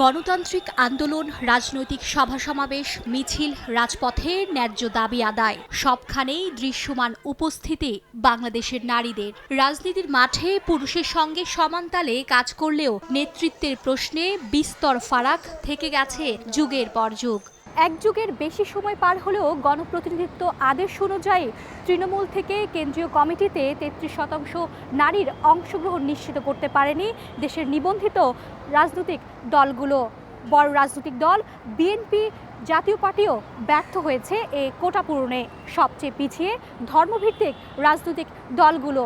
গণতান্ত্রিক আন্দোলন, রাজনৈতিক সভা সমাবেশ, মিছিল রাজপথে ন্যায্য দাবি আদায়। সবখানেই দৃশ্যমান উপস্থিতি বাংলাদেশের নারীদের। রাজনীতির মাঠে পুরুষের সঙ্গে সমানতালে কাজ করলেও নেতৃত্বের প্রশ্নে বিস্তর ফারাক থেকে গেছে যুগের পর যুগ। এক যুগের বেশি সময় পার হলেও গণপ্রতিনিধিত্ব আদেশ অনুযায়ী তৃণমূল থেকে কেন্দ্রীয় কমিটিতে তেত্রিশ শতাংশ নারীর অংশগ্রহণ নিশ্চিত করতে পারেনি দেশের নিবন্ধিত রাজনৈতিক দলগুলো। বড় রাজনৈতিক দল বিএনপি জাতীয় পার্টিও ব্যর্থ হয়েছে এ কোটা পূরণে। সবচেয়ে পিছিয়ে ধর্মভিত্তিক রাজনৈতিক দলগুলো।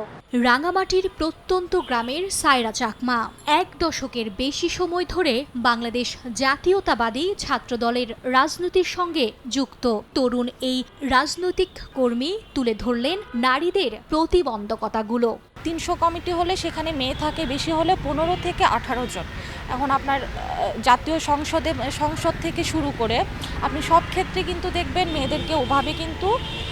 রাঙামাটির প্রত্যন্ত গ্রামের সায়রা চাকমা। এক দশকের বেশি সময় ধরে বাংলাদেশ জাতীয়তাবাদী ছাত্রদলের রাজনীতির সঙ্গে যুক্ত। তরুণ এই রাজনৈতিক কর্মী তুলে ধরলেন নারীদের প্রতিবন্ধকতাগুলো। তিনশো কমিটি হলে সেখানে মেয়ে থাকে বেশি হলে পনেরো থেকে আঠারো জন। এখন আপনার জাতীয় সংসদে, সংসদ থেকে শুরু করে আপনি সব ক্ষেত্রে কিন্তু দেখবেন মেয়েদেরকে ওভাবে কিন্তু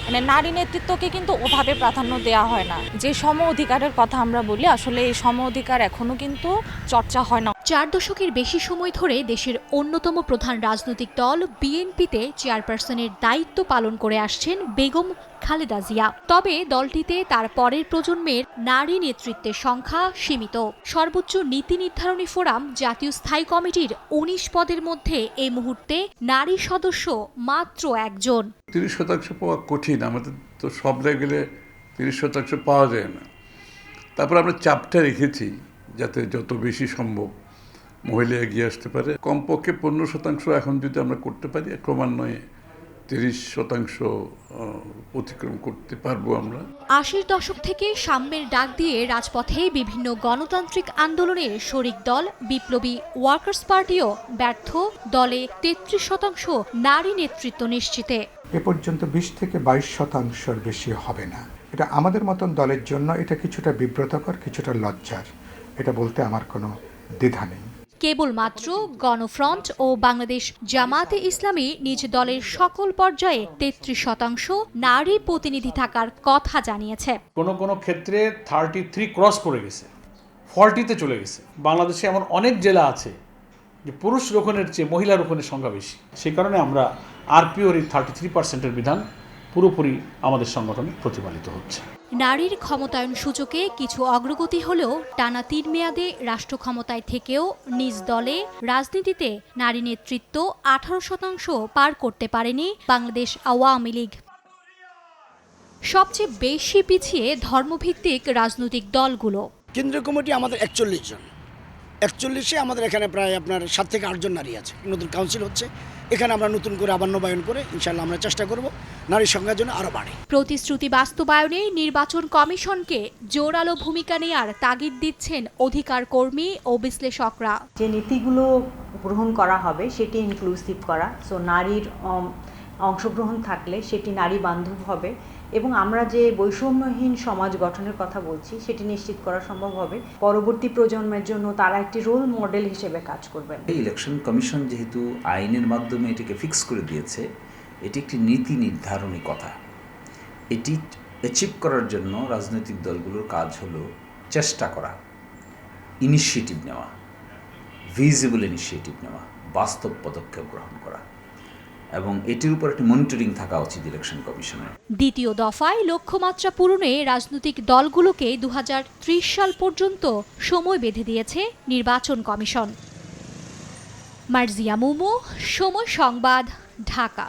মানে নারী নেতৃত্বকে কিন্তু ওভাবে প্রাধান্য দেওয়া হয় না। যে সম অধিকারের কথা আমরা বলি, আসলে এই সম অধিকার এখনও কিন্তু চর্চা হয় না। চার দশকের বেশি সময় ধরে দেশের অন্যতম প্রধান রাজনৈতিক দল বিএনপিতে চেয়ারপারসনের দায়িত্ব পালন করে আসছেন বেগম খালেদা জিয়া। তবে দলটিতে তার পরের প্রজন্মের নারী নেতৃত্বের সংখ্যা সীমিত। সর্বোচ্চ নীতি নির্ধারণী ফোরাম জাতীয় স্থায়ী কমিটির উনিশ পদের মধ্যে এই মুহূর্তে নারী সদস্য মাত্র একজন। তিরিশ শতাংশ পাওয়া কঠিন, আমাদের তো সব লেভেলে তিরিশ শতাংশ পাওয়া যায় না। তারপর আমরা চাপটা রেখেছি যাতে যত বেশি সম্ভব মহিলা এগিয়ে আসতে পারে। কমপক্ষে পনেরো শতাংশ এখন যদি আমরা করতে পারি ক্রমান্বয়ে তিরিশ শতাংশ অতিক্রম করতে পারব আমরা। আশির দশক থেকে সাম্যের ডাক দিয়ে রাজপথে বিভিন্ন গণতান্ত্রিক আন্দোলনের শরিক দল বিপ্লবী ওয়ার্কার্স পার্টিও ব্যর্থ। দলে তেত্রিশ শতাংশ নারী নেতৃত্ব নিশ্চিতে। এ পর্যন্ত বিশ থেকে বাইশ শতাংশের বেশি হবে না। এটা আমাদের মতন দলের জন্য এটা কিছুটা বিব্রতকর কিছুটা লজ্জার। এটা বলতে আমার কোনো দ্বিধা নেই। কেবলমাত্র গণফ্রন্ট ও বাংলাদেশ জামাতে ইসলামী নিজ দলের সকল পর্যায়ে তেত্রিশ শতাংশ নারী প্রতিনিধি থাকার কথা জানিয়েছে। কোনো কোনো ক্ষেত্রে থার্টি থ্রি ক্রস করে গেছে ফর্টিতে চলে গেছে। বাংলাদেশে এমন অনেক জেলা আছে যে পুরুষ রোপণের চেয়ে মহিলা রোপণের সংখ্যা বেশি। সেই কারণে আমরা আরপিওর এই থার্টি থ্রি পার্সেন্টের বিধান পুরোপুরি আমাদের সংগঠনে প্রতিপালিত হচ্ছে। নারীর ক্ষমতায়ন সূচকে কিছু অগ্রগতি হলেও টানা তিন মেয়াদে রাষ্ট্র ক্ষমতায় থেকেও নিজ দলে রাজনীতিতে নারী নেতৃত্ব আঠারো শতাংশ পার করতে পারেনি বাংলাদেশ আওয়ামী লীগ। সবচেয়ে বেশি পিছিয়ে ধর্মভিত্তিক রাজনৈতিক দলগুলো। কেন্দ্রীয় কমিটি আমাদের একচল্লিশ জন। একচল্লিশে আমাদের এখানে প্রায় আপনার সাত থেকে আটজন নারী আছে। নতুন কাউন্সিল হচ্ছে। এখানে আমরা নতুন করে আবার নবায়ন করে ইনশাল্লাহ আমরা চেষ্টা করব নারীর সংখ্যার জন্য আরও বাড়ে। প্রতিশ্রুতি বাস্তবায়নে নির্বাচন কমিশনকে জোরালো ভূমিকা নেয়ার তাগিদ দিচ্ছেন অধিকার কর্মী ও বিশ্লেষকরা। যে নীতিগুলো গ্রহণ করা হবে সেটি ইনক্লুসিভ করা। সো নারীর অংশগ্রহণ থাকলে সেটি নারী বান্ধব হবে। এবং আমরা যে বৈষম্যহীন সমাজ গঠনের কথা বলছি, সেটি নিশ্চিত করা সম্ভব হবে। পরবর্তী প্রজন্মের জন্য তারা একটি রোল মডেল হিসেবে কাজ করবেন। এই ইলেকশন কমিশন যেহেতু আইনের মাধ্যমে এটিকে ফিক্স করে দিয়েছে, এটি একটি নীতি নির্ধারণী কথা। এটি অ্যাচিভ করার জন্য রাজনৈতিক দলগুলোর কাজ হলো চেষ্টা করা ইনিশিয়েটিভ নেওয়া ভিজিবল ইনিশিয়েটিভ নেওয়া, বাস্তব পদক্ষেপ গ্রহণ করা। এবং এটির উপর একটি মনিটরিং থাকা উচিত ইলেকশন কমিশনের দ্বিতীয় দফায় লক্ষ্যমাত্রা পূরণে রাজনৈতিক দলগুলোকে দু হাজার ত্রিশ সাল পর্যন্ত সময় বেঁধে দিয়েছে নির্বাচন কমিশন। মার্জিয়া মুমু, সময় সংবাদ, ঢাকা।